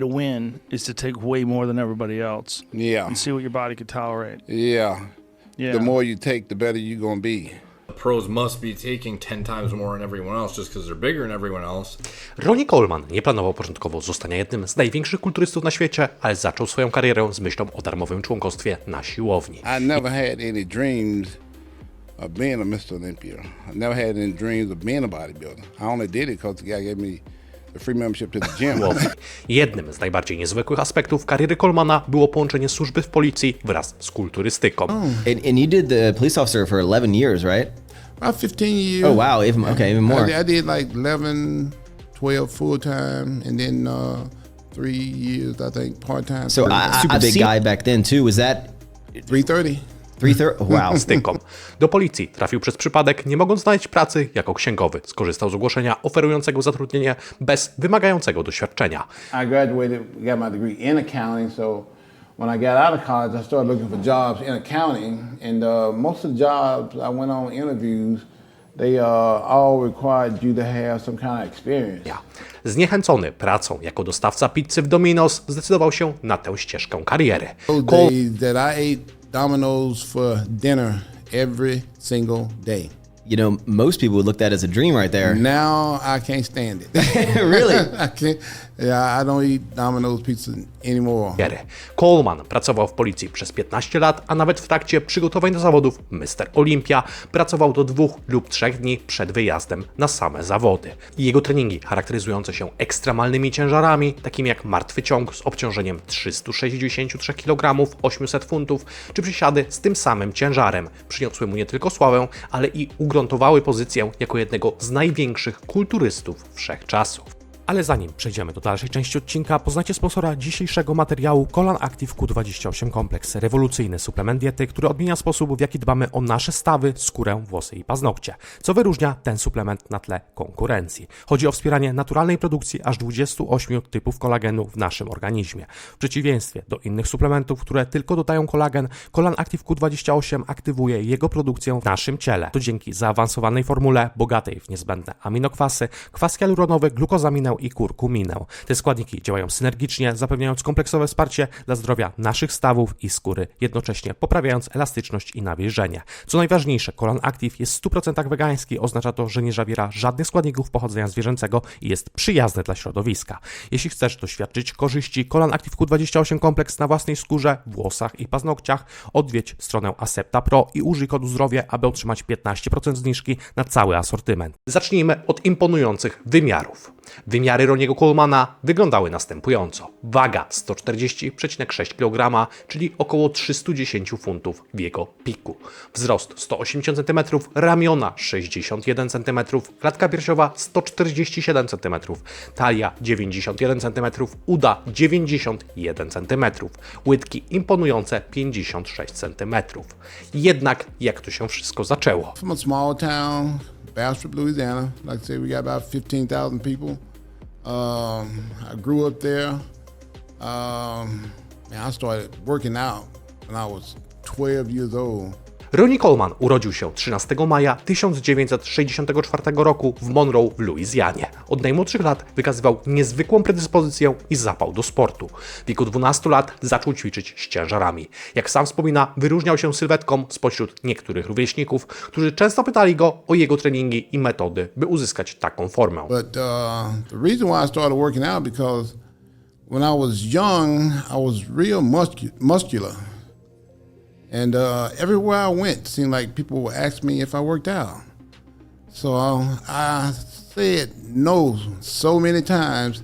To win is to take way more than everybody else Yeah. and see what your body can tolerate. Yeah. Yeah. The more you take, the better you're going to be. pros must be taking 10 times more than everyone else just because they're bigger than everyone else. Ronnie Coleman nie planował początkowo zostania jednym z największych kulturystów na świecie, ale zaczął swoją karierę z myślą o darmowym członkostwie na siłowni. I never had any dreams of being a Mr. Olympia. I never had any dreams of being a bodybuilder. I only did it because the guy gave me free membership to the gym. Jednym z najbardziej niezwykłych aspektów kariery Colemana było połączenie służby w policji wraz z kulturystyką. And, and you did the police officer for 11 years, right? About 15 years. Oh, wow. Even, okay, even more. I, I did like 11, 12 full time, and then uh, three years, I think, part time. So I, I, Super I've big seen guy back then too. Was that 330. 330. Wow. stykom. Do policji trafił przez przypadek, nie mogąc znaleźć pracy jako księgowy. Skorzystał z ogłoszenia oferującego zatrudnienie bez wymagającego doświadczenia. I graduated, got my degree in accounting. So when I got out of college, I started looking for jobs in accounting. And uh, most of the jobs I went on interviews, they uh, all required you to have some kind of experience. Zniechęcony pracą jako dostawca pizzy w Domino's, zdecydował się na tę ścieżkę kariery. Cole days that I ate Domino's for dinner every single day. You know, most people would look at that as a dream right there. Now I can't stand it. really? I can't. Yeah, I don't eat Domino's pizza anymore. Coleman pracował w policji przez 15 lat, a nawet w trakcie przygotowań do zawodów Mr. Olympia pracował do dwóch lub trzech dni przed wyjazdem na same zawody. Jego treningi charakteryzujące się ekstremalnymi ciężarami, takimi jak martwy ciąg z obciążeniem 363 kg, 800 funtów, czy przysiady z tym samym ciężarem, przyniosły mu nie tylko sławę, ale i ugruntowały pozycję jako jednego z największych kulturystów wszechczasów. Ale zanim przejdziemy do dalszej części odcinka, poznacie sponsora dzisiejszego materiału Colan Active Q28 Kompleks. Rewolucyjny suplement diety, który odmienia sposób, w jaki dbamy o nasze stawy, skórę, włosy i paznokcie. Co wyróżnia ten suplement na tle konkurencji? Chodzi o wspieranie naturalnej produkcji aż 28 typów kolagenu w naszym organizmie. W przeciwieństwie do innych suplementów, które tylko dodają kolagen, Colan Active Q28 aktywuje jego produkcję w naszym ciele. To dzięki zaawansowanej formule bogatej w niezbędne aminokwasy, kwas hialuronowy, glukozaminę i kurkuminę. Te składniki działają synergicznie, zapewniając kompleksowe wsparcie dla zdrowia naszych stawów i skóry, jednocześnie poprawiając elastyczność i nawilżenie. Co najważniejsze, Colan Active jest w 100% wegański, oznacza to, że nie zawiera żadnych składników pochodzenia zwierzęcego i jest przyjazny dla środowiska. Jeśli chcesz doświadczyć korzyści Colan Active Q28 kompleks na własnej skórze, włosach i paznokciach, odwiedź stronę Acepta Pro i użyj kodu zdrowie, aby otrzymać 15% zniżki na cały asortyment. Zacznijmy od imponujących wymiarów. Wymiary Roniego Colemana wyglądały następująco. Waga 140,6 kg, czyli około 310 funtów w jego piku. Wzrost 180 cm, ramiona 61 cm, klatka piersiowa 147 cm, talia 91 cm, uda 91 cm, łydki imponujące 56 cm. Jednak jak to się wszystko zaczęło? From a small town, Bastrop, Louisiana. Like I said, we got about 15,000 people. Um, I grew up there. Um, man, I started working out when I was 12 years old. Ronnie Coleman urodził się 13 maja 1964 roku w Monroe w Luizjanie. Od najmłodszych lat wykazywał niezwykłą predyspozycję i zapał do sportu. W wieku 12 lat zaczął ćwiczyć z ciężarami. Jak sam wspomina, wyróżniał się sylwetką spośród niektórych rówieśników, którzy często pytali go o jego treningi i metody, by uzyskać taką formę. But uh, when I was young, I was real muscu- muscular. And uh, everywhere I went, seemed like people would ask me if I worked out. So I said no so many times,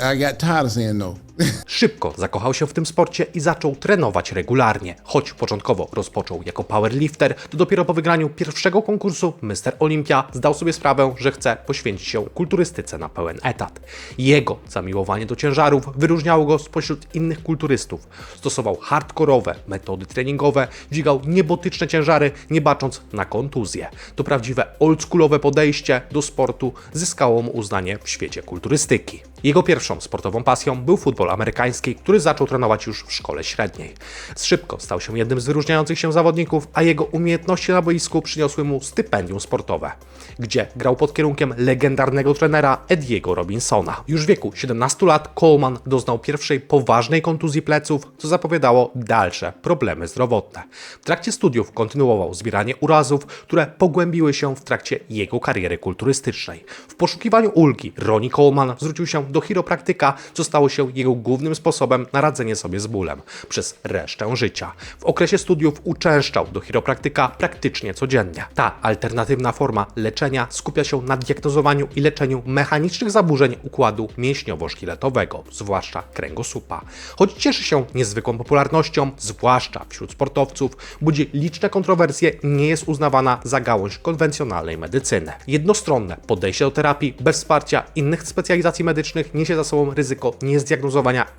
I got tired of saying no. Szybko zakochał się w tym sporcie i zaczął trenować regularnie. Choć początkowo rozpoczął jako powerlifter, to dopiero po wygraniu pierwszego konkursu Mr. Olympia zdał sobie sprawę, że chce poświęcić się kulturystyce na pełen etat. Jego zamiłowanie do ciężarów wyróżniało go spośród innych kulturystów. Stosował hardkorowe metody treningowe, dźwigał niebotyczne ciężary, nie bacząc na kontuzje. To prawdziwe oldschoolowe podejście do sportu zyskało mu uznanie w świecie kulturystyki. Jego pierwszą sportową pasją był futbol futbol amerykański, który zaczął trenować już w szkole średniej. Szybko stał się jednym z wyróżniających się zawodników, a jego umiejętności na boisku przyniosły mu stypendium sportowe, gdzie grał pod kierunkiem legendarnego trenera Ediego Robinsona. Już w wieku 17 lat Coleman doznał pierwszej poważnej kontuzji pleców, co zapowiadało dalsze problemy zdrowotne. W trakcie studiów kontynuował zbieranie urazów, które pogłębiły się w trakcie jego kariery kulturystycznej. W poszukiwaniu ulgi Ronnie Coleman zwrócił się do chiropraktyka, co stało się jego głównym sposobem na radzenie sobie z bólem przez resztę życia. W okresie studiów uczęszczał do chiropraktyka praktycznie codziennie. Ta alternatywna forma leczenia skupia się na diagnozowaniu i leczeniu mechanicznych zaburzeń układu mięśniowo-szkieletowego, zwłaszcza kręgosłupa. Choć cieszy się niezwykłą popularnością, zwłaszcza wśród sportowców, budzi liczne kontrowersje nie jest uznawana za gałąź konwencjonalnej medycyny. Jednostronne podejście do terapii bez wsparcia innych specjalizacji medycznych niesie za sobą ryzyko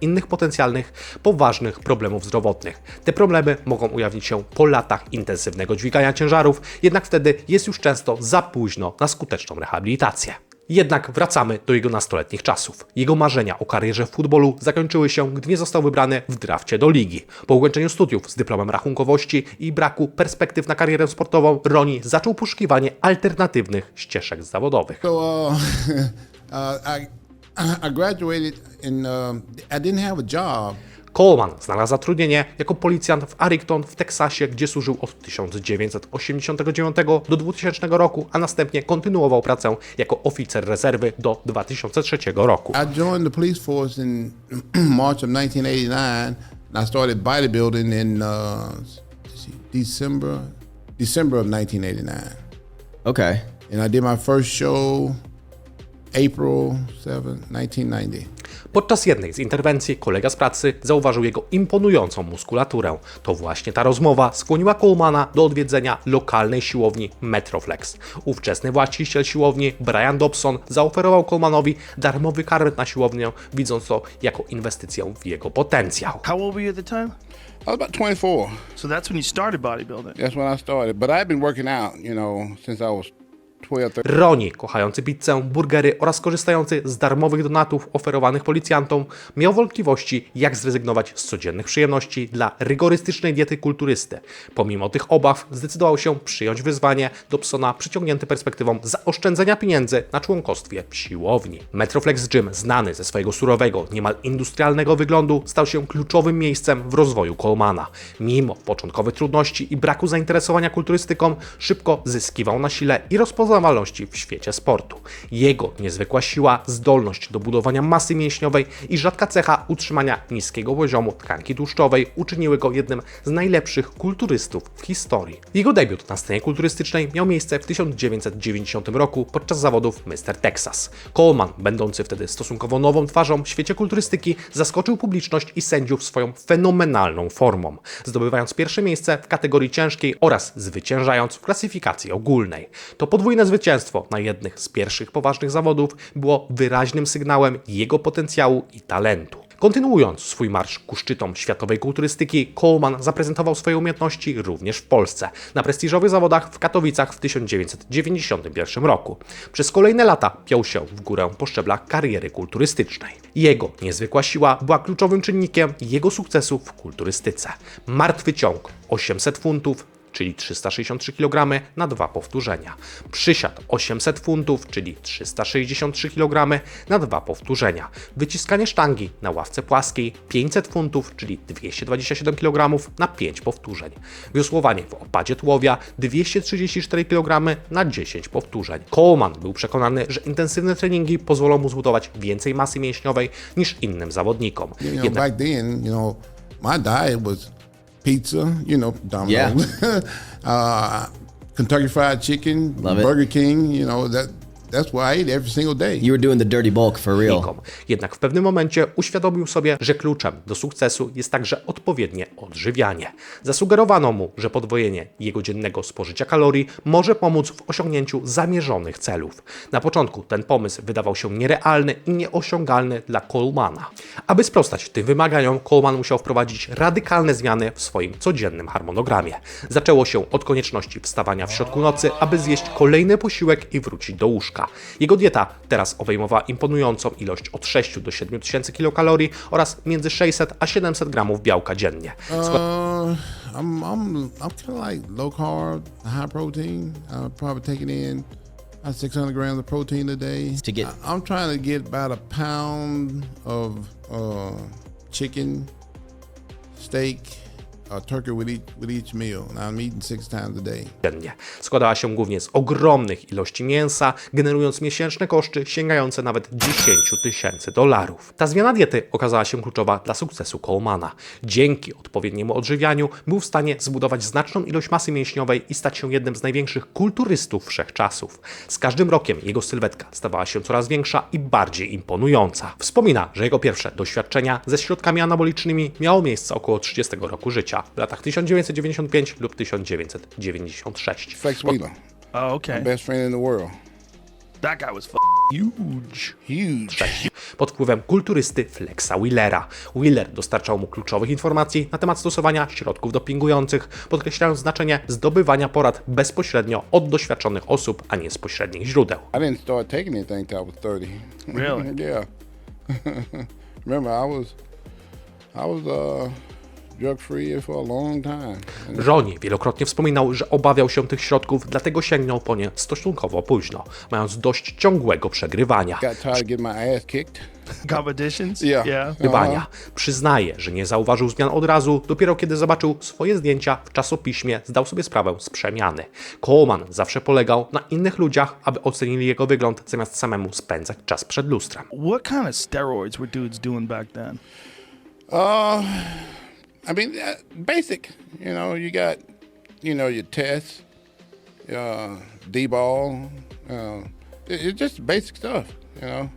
innych potencjalnych, poważnych problemów zdrowotnych. Te problemy mogą ujawnić się po latach intensywnego dźwigania ciężarów, jednak wtedy jest już często za późno na skuteczną rehabilitację. Jednak wracamy do jego nastoletnich czasów. Jego marzenia o karierze w futbolu zakończyły się, gdy nie został wybrany w drafcie do ligi. Po ukończeniu studiów z dyplomem rachunkowości i braku perspektyw na karierę sportową, Roni zaczął poszukiwanie alternatywnych ścieżek zawodowych. Uh, I I graduated and uh, I didn't have a job. Coleman znalazł zatrudnienie jako policjant w Arlington w Teksasie, gdzie służył od 1989 do 2000 roku, a następnie kontynuował pracę jako oficer rezerwy do 2003 roku. I joined the police force in March of 1989, and I started bodybuilding in uh, December December of 1989, Okay. and I did my first show April 7, 1990. Podczas jednej z interwencji kolega z pracy zauważył jego imponującą muskulaturę. To właśnie ta rozmowa skłoniła Colemana do odwiedzenia lokalnej siłowni Metroflex. Ówczesny właściciel siłowni, Brian Dobson, zaoferował Colemanowi darmowy karnet na siłownię, widząc to jako inwestycję w jego potencjał. How old were you at the time? I was about 24. So that's when you started bodybuilding. That's when I started, but I've been working out, you know, since I was 12, 13. Roni, kochający pizzę, burgery oraz korzystający z darmowych donatów oferowanych policjantom, miał wątpliwości, jak zrezygnować z codziennych przyjemności dla rygorystycznej diety kulturysty. Pomimo tych obaw, zdecydował się przyjąć wyzwanie Dobsona przyciągnięty perspektywą zaoszczędzenia pieniędzy na członkostwie w siłowni. Metroflex Gym, znany ze swojego surowego, niemal industrialnego wyglądu, stał się kluczowym miejscem w rozwoju Colemana. Mimo początkowych trudności i braku zainteresowania kulturystyką, szybko zyskiwał na sile i rozpoznawalności w świecie sportu. Jego niezwykła siła, zdolność do budowania masy mięśniowej i rzadka cecha utrzymania niskiego poziomu tkanki tłuszczowej uczyniły go jednym z najlepszych kulturystów w historii. Jego debiut na scenie kulturystycznej miał miejsce w 1990 roku podczas zawodów Mr. Texas. Coleman, będący wtedy stosunkowo nową twarzą w świecie kulturystyki, zaskoczył publiczność i sędziów swoją fenomenalną formą, zdobywając pierwsze miejsce w kategorii ciężkiej oraz zwyciężając w klasyfikacji ogólnej. To podwójne zwycięstwo na jednych z pierwszych poważnych zawodów było wyraźnym sygnałem jego potencjału i talentu. Kontynuując swój marsz ku szczytom światowej kulturystyki, Coleman zaprezentował swoje umiejętności również w Polsce, na prestiżowych zawodach w Katowicach w 1991 roku. Przez kolejne lata piął się w górę po szczeblach kariery kulturystycznej. Jego niezwykła siła była kluczowym czynnikiem jego sukcesu w kulturystyce. Martwy ciąg 800 funtów, czyli 363 kg na dwa powtórzenia. Przysiad 800 funtów, czyli 363 kg na dwa powtórzenia. Wyciskanie sztangi na ławce płaskiej 500 funtów, czyli 227 kg na 5 powtórzeń. Wiosłowanie w opadzie tułowia 234 kg na 10 powtórzeń. Coleman był przekonany, że intensywne treningi pozwolą mu zbudować więcej masy mięśniowej niż innym zawodnikom. You know, Jednak back then, you know, my diet was pizza, you know, Domino's, Yeah. uh, Kentucky Fried Chicken, Love it. Burger King. You know that that's what I ate every single day. You were doing the dirty bulk for real. zawodnikom. Jednak w pewnym momencie uświadomił sobie, że kluczem do sukcesu jest także odpowiednie odżywianie. Zasugerowano mu, że podwojenie jego dziennego spożycia kalorii może pomóc w osiągnięciu zamierzonych celów. Na początku ten pomysł wydawał się nierealny i nieosiągalny dla Colemana. Aby sprostać tym wymaganiom, Coleman musiał wprowadzić radykalne zmiany w swoim codziennym harmonogramie. Zaczęło się od konieczności wstawania w środku nocy, aby zjeść kolejny posiłek i wrócić do łóżka. Jego dieta teraz obejmowała imponującą ilość od 6 do 7 tysięcy kilokalorii oraz między 600 a 700 gramów białka dziennie. Uh, I'm I'm I'm kind of like low carb, high protein. I'm probably taking in about 600 grams of protein a day. To get- I, am trying to get about a pound of uh, chicken, steak, or turkey with each with each meal. I'm eating six times a day. dziennie. Składała się głównie z ogromnych ilości mięsa, generując miesięczne koszty sięgające nawet 10 tysięcy dolarów. Ta zmiana diety okazała się kluczowa dla sukcesu Colemana. Dzięki odpowiedniemu odżywianiu był w stanie zbudować znaczną ilość masy mięśniowej i stać się jednym z największych kulturystów wszechczasów. Z każdym rokiem jego sylwetka stawała się coraz większa i bardziej imponująca. Wspomina, że jego pierwsze doświadczenia ze środkami anabolicznymi miało miejsce około 30 roku życia, w latach 1995 lub 1996. Flex Wheeler, Oh, okay. best friend in the world. That guy was f- huge. Huge. pod wpływem kulturysty Flexa Wheelera. Wheeler dostarczał mu kluczowych informacji na temat stosowania środków dopingujących, podkreślając znaczenie zdobywania porad bezpośrednio od doświadczonych osób, a nie z pośrednich źródeł. I didn't start taking anything till I was 30. Really? yeah. Remember, I was, I was uh, drug free for a long time. And Ronnie wielokrotnie wspominał, że obawiał się tych środków, dlatego sięgnął po nie stosunkowo późno, mając dość ciągłego przegrywania. Bywania. Przyznaje, że nie zauważył zmian od razu, dopiero kiedy zobaczył swoje zdjęcia w czasopiśmie, zdał sobie sprawę z przemiany. Coleman zawsze polegał na innych ludziach, aby ocenili jego wygląd, zamiast samemu spędzać czas przed lustrem. What kind of steroids were dudes doing back then? Uh, I mean, uh, basic. You know, you got, you know, your tests, uh, D-ball. Uh, it- it's just basic stuff. You know.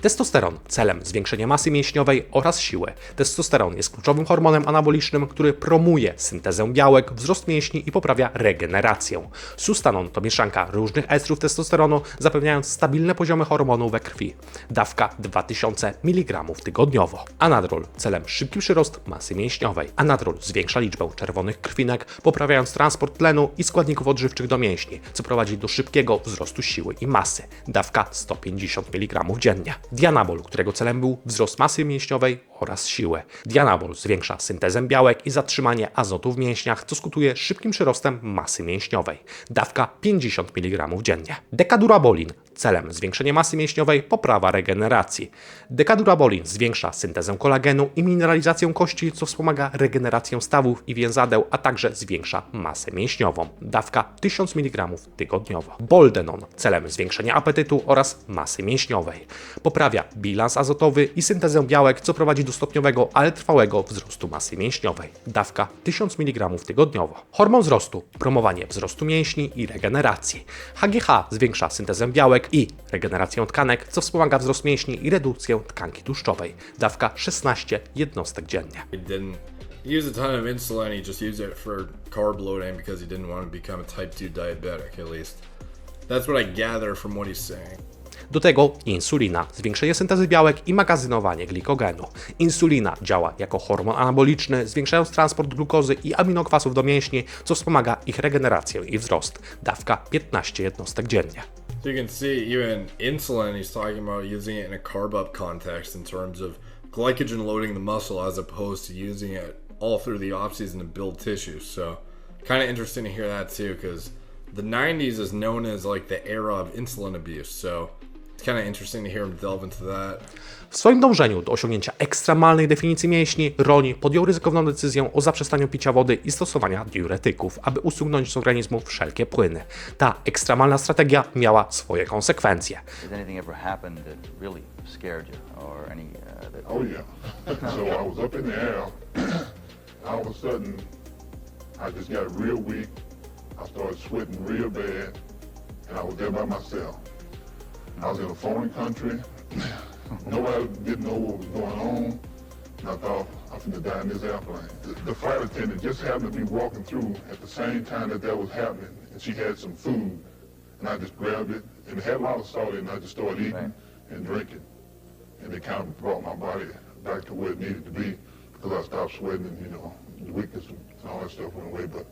Testosteron celem zwiększenia masy mięśniowej oraz siły. Testosteron jest kluczowym hormonem anabolicznym, który promuje syntezę białek, wzrost mięśni i poprawia regenerację. Sustanon to mieszanka różnych estrów testosteronu, zapewniając stabilne poziomy hormonu we krwi. Dawka 2000 mg tygodniowo. Anadrol celem szybki przyrost masy mięśniowej. Anadrol zwiększa liczbę czerwonych krwinek, poprawiając transport tlenu i składników odżywczych do mięśni, co prowadzi do szybkiego wzrostu siły i masy. Dawka 150 mg dziennie. Dianabol, którego celem był wzrost masy mięśniowej oraz siły. Dianabol zwiększa syntezę białek i zatrzymanie azotu w mięśniach, co skutuje szybkim przyrostem masy mięśniowej. Dawka 50 mg dziennie. Dekadurabolin celem zwiększenia masy mięśniowej, poprawa regeneracji. Dekadurabolin zwiększa syntezę kolagenu i mineralizację kości, co wspomaga regenerację stawów i więzadeł, a także zwiększa masę mięśniową. Dawka 1000 mg tygodniowo. Boldenon celem zwiększenia apetytu oraz masy mięśniowej. Poprawia bilans azotowy i syntezę białek, co prowadzi do stopniowego, ale trwałego wzrostu masy mięśniowej. Dawka 1000 mg tygodniowo. Hormon wzrostu, promowanie wzrostu mięśni i regeneracji. HGH zwiększa syntezę białek i regenerację tkanek, co wspomaga wzrost mięśni i redukcję tkanki tłuszczowej. Dawka 16 jednostek dziennie. He didn't use a ton of insulin. He just used it for carb loading because he didn't want to become a type 2 diabetic, at least. That's what I gather from what he's saying. Do tego insulina, zwiększenie syntezy białek i magazynowanie glikogenu. Insulina działa jako hormon anaboliczny, zwiększając transport glukozy i aminokwasów do mięśni, co wspomaga ich regenerację i wzrost. Dawka 15 jednostek dziennie. So you can see even insulin, he's talking about using it in a carb up context in terms of glycogen loading the muscle as opposed to using it all through the off season to build tissue. So kind of interesting to hear that too because the 90s is known as like the era of insulin abuse. So it's kind of interesting to hear him delve into that. W swoim dążeniu do osiągnięcia ekstremalnej definicji mięśni, Roni podjął ryzykowną decyzję o zaprzestaniu picia wody i stosowania diuretyków, aby usunąć z organizmu wszelkie płyny. Ta ekstremalna strategia miała swoje konsekwencje. I started sweating real bad, and I was there by myself. I was in a foreign country. Nobody didn't know what was going on. And I thought I was gonna die in this airplane. The, the flight attendant just happened to be walking through at the same time that that was happening, and she had some food, and I just grabbed it, and it had a lot of salt in it. And I just started eating Right. and drinking and it kind of brought my body back to where it needed to be because I stopped sweating and you know the weakness and all that stuff went away. But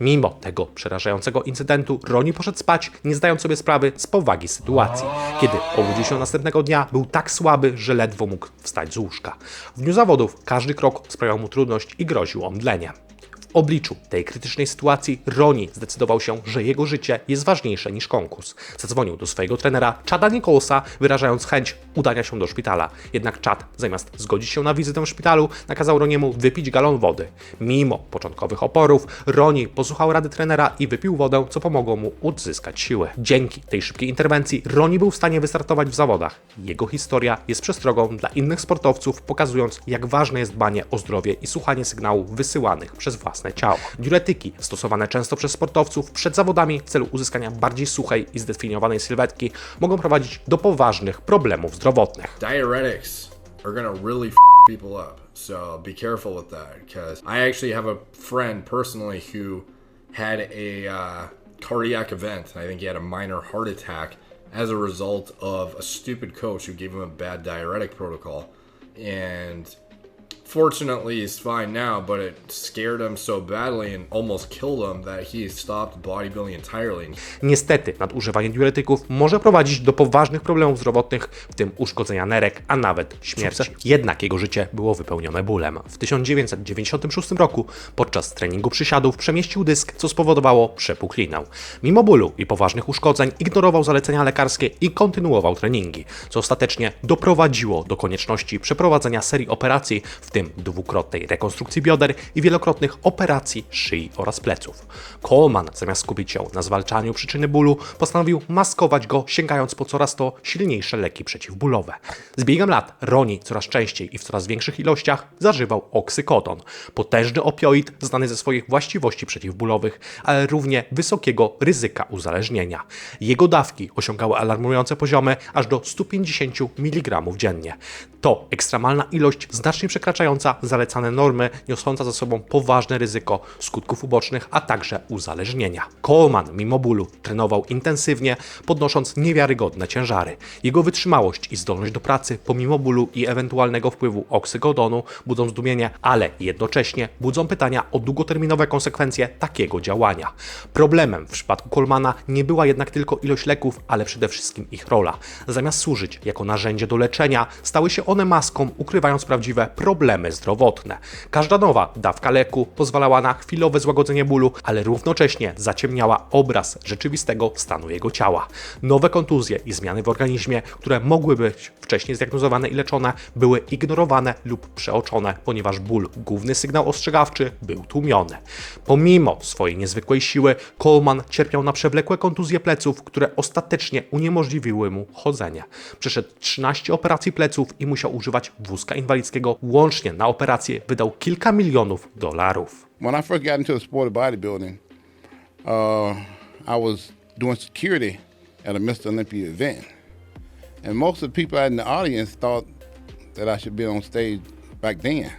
Mimo tego przerażającego incydentu, Roni poszedł spać, nie zdając sobie sprawy z powagi sytuacji. Kiedy obudził się następnego dnia, był tak słaby, że ledwo mógł wstać z łóżka. W dniu zawodów każdy krok sprawiał mu trudność i groził omdleniem. W obliczu tej krytycznej sytuacji Roni zdecydował się, że jego życie jest ważniejsze niż konkurs. Zadzwonił do swojego trenera Chada Nicholsa, wyrażając chęć udania się do szpitala. Jednak Chad, zamiast zgodzić się na wizytę w szpitalu, nakazał Roniemu wypić galon wody. Mimo początkowych oporów, Roni posłuchał rady trenera i wypił wodę, co pomogło mu odzyskać siły. Dzięki tej szybkiej interwencji Roni był w stanie wystartować w zawodach. Jego historia jest przestrogą dla innych sportowców, pokazując, jak ważne jest dbanie o zdrowie i słuchanie sygnałów wysyłanych przez własne ciało. Diuretyki, stosowane często przez sportowców przed zawodami w celu uzyskania bardziej suchej i zdefiniowanej sylwetki, mogą prowadzić do poważnych problemów zdrowotnych. diuretics are gonna really people up. So be careful with that because I actually have a friend personally who had a uh, cardiac event. I think he had a minor heart attack as a result of a stupid coach who gave him a bad diuretic protocol. And fortunately, he's fine now, but it scared him so badly and almost killed him that he stopped bodybuilding entirely. Niestety, nadużywanie diuretyków może prowadzić do poważnych problemów zdrowotnych, w tym uszkodzenia nerek, a nawet śmierci. Jednak jego życie było wypełnione bólem. W 1996 roku podczas treningu przysiadów przemieścił dysk, co spowodowało przepuklinę. Mimo bólu i poważnych uszkodzeń ignorował zalecenia lekarskie i kontynuował treningi, co ostatecznie doprowadziło do konieczności przeprowadzenia serii operacji, w tym dwukrotnej rekonstrukcji bioder i wielokrotnych operacji szyi oraz pleców. Coleman, zamiast skupić się na zwalczaniu przyczyny bólu, postanowił maskować go, sięgając po coraz to silniejsze leki przeciwbólowe. Z biegiem lat Roni coraz częściej i w coraz większych ilościach zażywał oksykodon, potężny opioid znany ze swoich właściwości przeciwbólowych, ale równie wysokiego ryzyka uzależnienia. Jego dawki osiągały alarmujące poziomy aż do 150 mg dziennie. To ekstremalna ilość znacznie przekraczająca zalecane normy, niosąca za sobą poważne ryzyko skutków ubocznych, a także uzależnienia. Coleman, mimo bólu, trenował intensywnie, podnosząc niewiarygodne ciężary. Jego wytrzymałość i zdolność do pracy, pomimo bólu i ewentualnego wpływu oksygodonu, budzą zdumienie, ale jednocześnie budzą pytania o długoterminowe konsekwencje takiego działania. Problemem w przypadku Colemana nie była jednak tylko ilość leków, ale przede wszystkim ich rola. Zamiast służyć jako narzędzie do leczenia, stały się one maską, ukrywając prawdziwe problemy zdrowotne. Każda nowa dawka leku pozwalała na chwilowe złagodzenie bólu, ale równocześnie zaciemniała obraz rzeczywistego stanu jego ciała. Nowe kontuzje i zmiany w organizmie, które mogły być wcześniej zdiagnozowane i leczone, były ignorowane lub przeoczone, ponieważ ból, główny sygnał ostrzegawczy, był tłumiony. Pomimo swojej niezwykłej siły, Coleman cierpiał na przewlekłe kontuzje pleców, które ostatecznie uniemożliwiły mu chodzenie. Przeszedł 13 operacji pleców i musiał używać wózka inwalidzkiego. Łącznie na operację wydał kilka milionów dolarów. When I first got into the sport of bodybuilding, uh, I was doing security at a Mr. Olympia event. And most of the people in the audience thought that I should be on stage back then.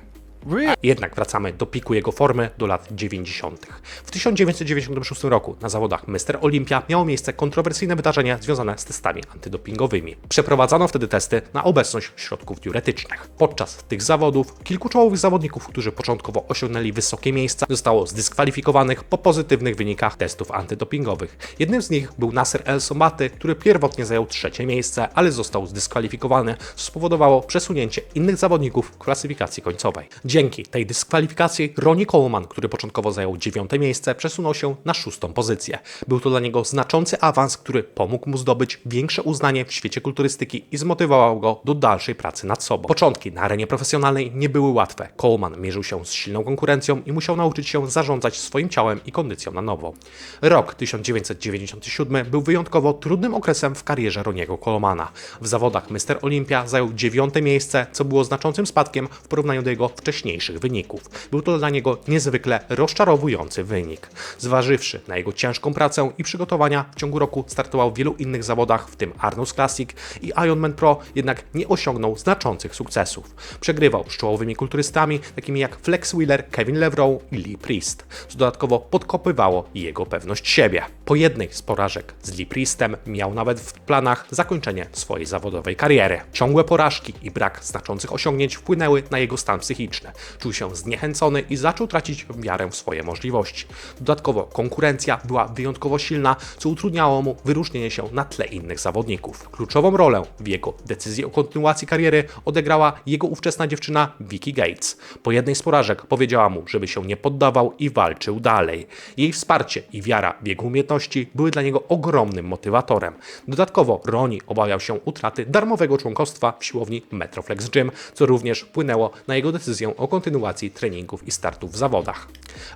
Jednak wracamy do piku jego formy do lat 90. W 1996 roku na zawodach Mr. Olympia miało miejsce kontrowersyjne wydarzenie związane z testami antydopingowymi. Przeprowadzano wtedy testy na obecność środków diuretycznych. Podczas tych zawodów kilku czołowych zawodników, którzy początkowo osiągnęli wysokie miejsca, zostało zdyskwalifikowanych po pozytywnych wynikach testów antydopingowych. Jednym z nich był Nasser El Somaty, który pierwotnie zajął trzecie miejsce, ale został zdyskwalifikowany, co spowodowało przesunięcie innych zawodników w klasyfikacji końcowej. Dzięki tej dyskwalifikacji Ronnie Coleman, który początkowo zajął dziewiąte miejsce, przesunął się na szóstą pozycję. Był to dla niego znaczący awans, który pomógł mu zdobyć większe uznanie w świecie kulturystyki i zmotywował go do dalszej pracy nad sobą. Początki na arenie profesjonalnej nie były łatwe. Coleman mierzył się z silną konkurencją i musiał nauczyć się zarządzać swoim ciałem i kondycją na nowo. Rok 1997 był wyjątkowo trudnym okresem w karierze Roniego Colemana. W zawodach Mr. Olympia zajął dziewiąte miejsce, co było znaczącym spadkiem w porównaniu do jego wcześniejszych wyników. Był to dla niego niezwykle rozczarowujący wynik. Zważywszy na jego ciężką pracę i przygotowania, w ciągu roku startował w wielu innych zawodach, w tym Arnold Classic i Ironman Pro, jednak nie osiągnął znaczących sukcesów. Przegrywał z czołowymi kulturystami, takimi jak Flex Wheeler, Kevin Levrow i Lee Priest, dodatkowo podkopywało jego pewność siebie. Po jednej z porażek z Lee Priestem miał nawet w planach zakończenie swojej zawodowej kariery. Ciągłe porażki i brak znaczących osiągnięć wpłynęły na jego stan psychiczny. Czuł się zniechęcony i zaczął tracić wiarę w swoje możliwości. Dodatkowo konkurencja była wyjątkowo silna, co utrudniało mu wyróżnienie się na tle innych zawodników. Kluczową rolę w jego decyzji o kontynuacji kariery odegrała jego ówczesna dziewczyna Vicky Gates. Po jednej z porażek powiedziała mu, żeby się nie poddawał i walczył dalej. Jej wsparcie i wiara w jego umiejętności były dla niego ogromnym motywatorem. Dodatkowo Roni obawiał się utraty darmowego członkostwa w siłowni Metroflex Gym, co również wpłynęło na jego decyzję o kontynuacji treningów i startów w zawodach.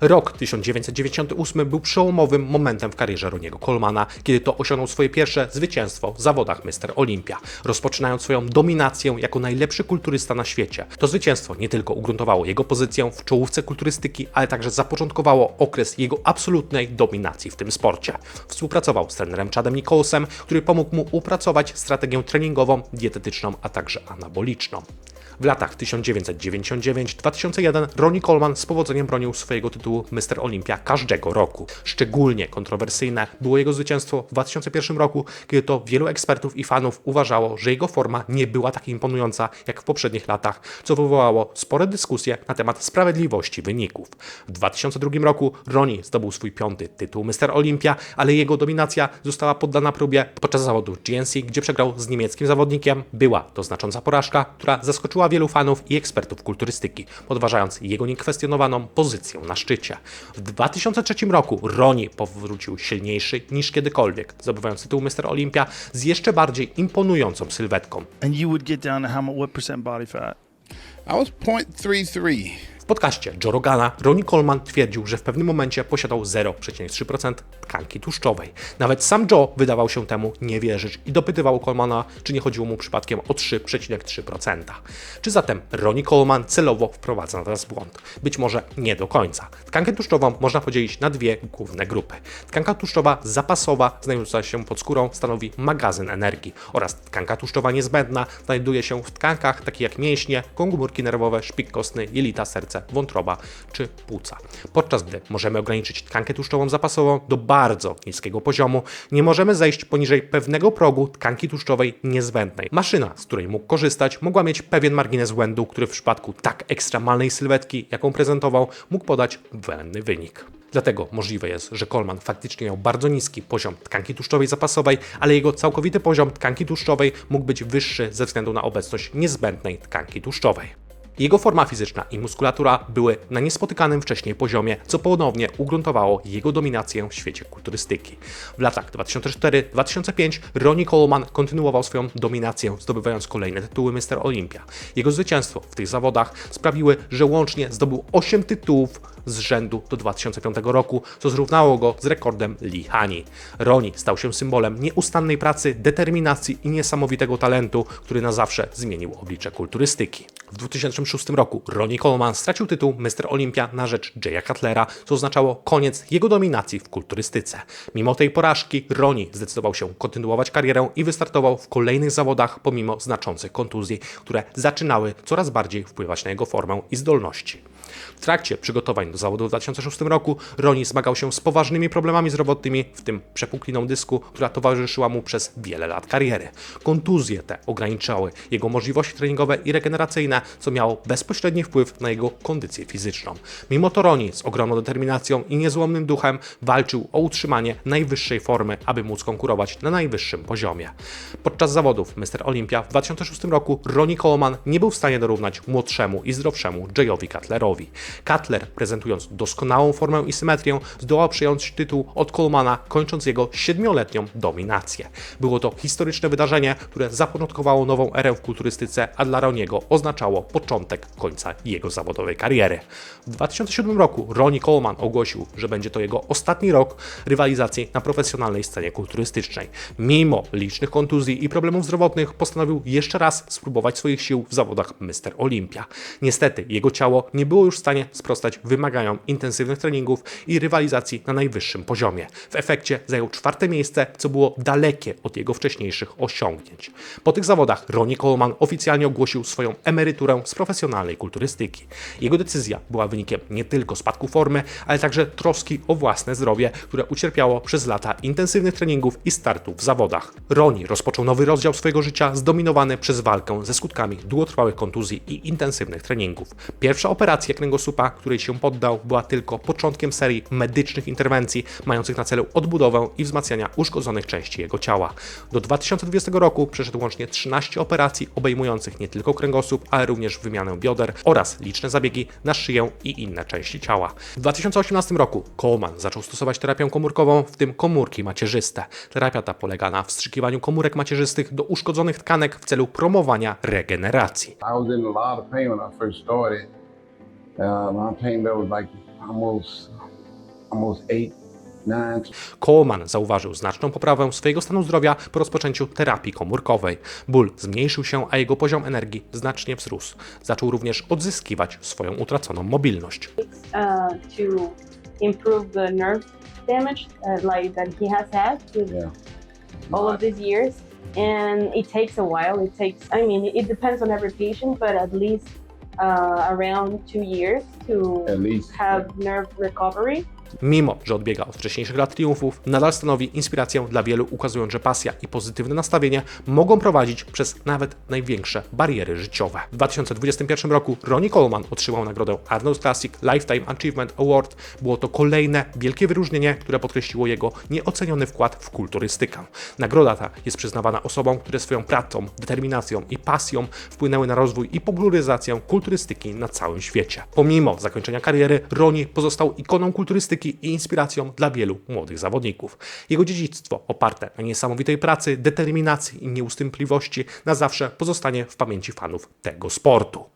Rok 1998 był przełomowym momentem w karierze Roniego Colemana, kiedy to osiągnął swoje pierwsze zwycięstwo w zawodach Mr. Olympia, rozpoczynając swoją dominację jako najlepszy kulturysta na świecie. To zwycięstwo nie tylko ugruntowało jego pozycję w czołówce kulturystyki, ale także zapoczątkowało okres jego absolutnej dominacji w tym sporcie. Współpracował z trenerem Chadem Nicholsem, który pomógł mu upracować strategię treningową, dietetyczną, a także anaboliczną. W latach 1999-2001 Ronnie Coleman z powodzeniem bronił swojego tytułu Mr. Olympia każdego roku. Szczególnie kontrowersyjne było jego zwycięstwo w 2001 roku, kiedy to wielu ekspertów i fanów uważało, że jego forma nie była tak imponująca jak w poprzednich latach, co wywołało spore dyskusje na temat sprawiedliwości wyników. W 2002 roku Ronnie zdobył swój piąty tytuł Mr. Olympia, ale jego dominacja została poddana próbie podczas zawodów GNC, gdzie przegrał z niemieckim zawodnikiem. Była to znacząca porażka, która zaskoczyła wielu fanów i ekspertów kulturystyki, podważając jego niekwestionowaną pozycję na szczycie. W 2003 roku Ronnie powrócił silniejszy niż kiedykolwiek, zdobywając tytuł Mr. Olympia z jeszcze bardziej imponującą sylwetką. And you would get down to how much, what percent body fat? I was 0.33. W podcaście Joe Rogana Ronnie Coleman twierdził, że w pewnym momencie posiadał 0,3% tkanki tłuszczowej. Nawet sam Joe wydawał się temu nie wierzyć i dopytywał Colemana, czy nie chodziło mu przypadkiem o 3,3%. Czy zatem Ronnie Coleman celowo wprowadza nas w błąd? Być może nie do końca. Tkankę tłuszczową można podzielić na dwie główne grupy. Tkanka tłuszczowa zapasowa, znajdująca się pod skórą, stanowi magazyn energii oraz tkanka tłuszczowa niezbędna znajduje się w tkankach takich jak mięśnie, komórki nerwowe, szpik kostny, jelita, serce, wątroba czy płuca. Podczas gdy możemy ograniczyć tkankę tłuszczową zapasową do bardzo niskiego poziomu, nie możemy zejść poniżej pewnego progu tkanki tłuszczowej niezbędnej. Maszyna, z której mógł korzystać, mogła mieć pewien margines błędu, który w przypadku tak ekstremalnej sylwetki, jaką prezentował, mógł podać błędny wynik. Dlatego możliwe jest, że Coleman faktycznie miał bardzo niski poziom tkanki tłuszczowej zapasowej, ale jego całkowity poziom tkanki tłuszczowej mógł być wyższy ze względu na obecność niezbędnej tkanki tłuszczowej. Jego forma fizyczna i muskulatura były na niespotykanym wcześniej poziomie, co ponownie ugruntowało jego dominację w świecie kulturystyki. W latach 2004-2005 Ronnie Coleman kontynuował swoją dominację, zdobywając kolejne tytuły Mr. Olympia. Jego zwycięstwo w tych zawodach sprawiły, że łącznie zdobył 8 tytułów z rzędu do 2005 roku, co zrównało go z rekordem Lee Hani. Ronnie stał się symbolem nieustannej pracy, determinacji i niesamowitego talentu, który na zawsze zmienił oblicze kulturystyki. W 2006 roku Ronnie Coleman stracił tytuł Mr. Olympia na rzecz Jaya Cutlera, co oznaczało koniec jego dominacji w kulturystyce. Mimo tej porażki Ronnie zdecydował się kontynuować karierę i wystartował w kolejnych zawodach pomimo znaczących kontuzji, które zaczynały coraz bardziej wpływać na jego formę i zdolności. W trakcie przygotowań do zawodu w 2006 roku Ronnie zmagał się z poważnymi problemami zdrowotnymi, w tym przepukliną dysku, która towarzyszyła mu przez wiele lat kariery. Kontuzje te ograniczały jego możliwości treningowe i regeneracyjne, co miało bezpośredni wpływ na jego kondycję fizyczną. Mimo to Ronnie z ogromną determinacją i niezłomnym duchem walczył o utrzymanie najwyższej formy, aby móc konkurować na najwyższym poziomie. Podczas zawodów Mr. Olympia w 2006 roku Ronnie Coleman nie był w stanie dorównać młodszemu i zdrowszemu Jayowi Cutlerowi. Cutler, prezentując doskonałą formę i symetrię, zdołał przyjąć tytuł od Colemana, kończąc jego siedmioletnią dominację. Było to historyczne wydarzenie, które zapoczątkowało nową erę w kulturystyce, a dla Roniego oznaczało początek końca jego zawodowej kariery. W 2007 roku Ronnie Coleman ogłosił, że będzie to jego ostatni rok rywalizacji na profesjonalnej scenie kulturystycznej. Mimo licznych kontuzji i problemów zdrowotnych postanowił jeszcze raz spróbować swoich sił w zawodach Mr. Olympia. Niestety jego ciało nie było już w stanie sprostać wymaganiom intensywnych treningów i rywalizacji na najwyższym poziomie. W efekcie zajął czwarte miejsce, co było dalekie od jego wcześniejszych osiągnięć. Po tych zawodach Ronnie Coleman oficjalnie ogłosił swoją emeryturę z profesjonalnej kulturystyki. Jego decyzja była wynikiem nie tylko spadku formy, ale także troski o własne zdrowie, które ucierpiało przez lata intensywnych treningów i startów w zawodach. Roni rozpoczął nowy rozdział swojego życia zdominowany przez walkę ze skutkami długotrwałych kontuzji i intensywnych treningów. Pierwsza operacja kręgosłupa, której się poddał, była tylko początkiem serii medycznych interwencji mających na celu odbudowę i wzmacniania uszkodzonych części jego ciała. Do 2020 roku przeszedł łącznie 13 operacji obejmujących nie tylko kręgosłup, ale również bioder oraz liczne zabiegi na szyję i inne części ciała. W 2018 roku Coleman zaczął stosować terapię komórkową, w tym komórki macierzyste. Terapia ta polega na wstrzykiwaniu komórek macierzystych do uszkodzonych tkanek w celu promowania regeneracji. Coleman zauważył znaczną poprawę swojego stanu zdrowia po rozpoczęciu terapii komórkowej. Ból zmniejszył się, a jego poziom energii znacznie wzrósł. Zaczął również odzyskiwać swoją utraconą mobilność. uh, Yeah. and it takes a while it takes i mean it depends on every patient but at least uh, around two years to At least. have nerve recovery Mimo, że odbiega od wcześniejszych lat triumfów, nadal stanowi inspirację dla wielu, ukazując, że pasja i pozytywne nastawienie mogą prowadzić przez nawet największe bariery życiowe. W 2021 roku Ronnie Coleman otrzymał nagrodę Arnold Classic Lifetime Achievement Award. Było to kolejne wielkie wyróżnienie, które podkreśliło jego nieoceniony wkład w kulturystykę. Nagroda ta jest przyznawana osobom, które swoją pracą, determinacją i pasją wpłynęły na rozwój i popularyzację kulturystyki na całym świecie. Pomimo zakończenia kariery, Ronnie pozostał ikoną kulturystyki i inspiracją dla wielu młodych zawodników. Jego dziedzictwo, oparte na niesamowitej pracy, determinacji i nieustępliwości, na zawsze pozostanie w pamięci fanów tego sportu.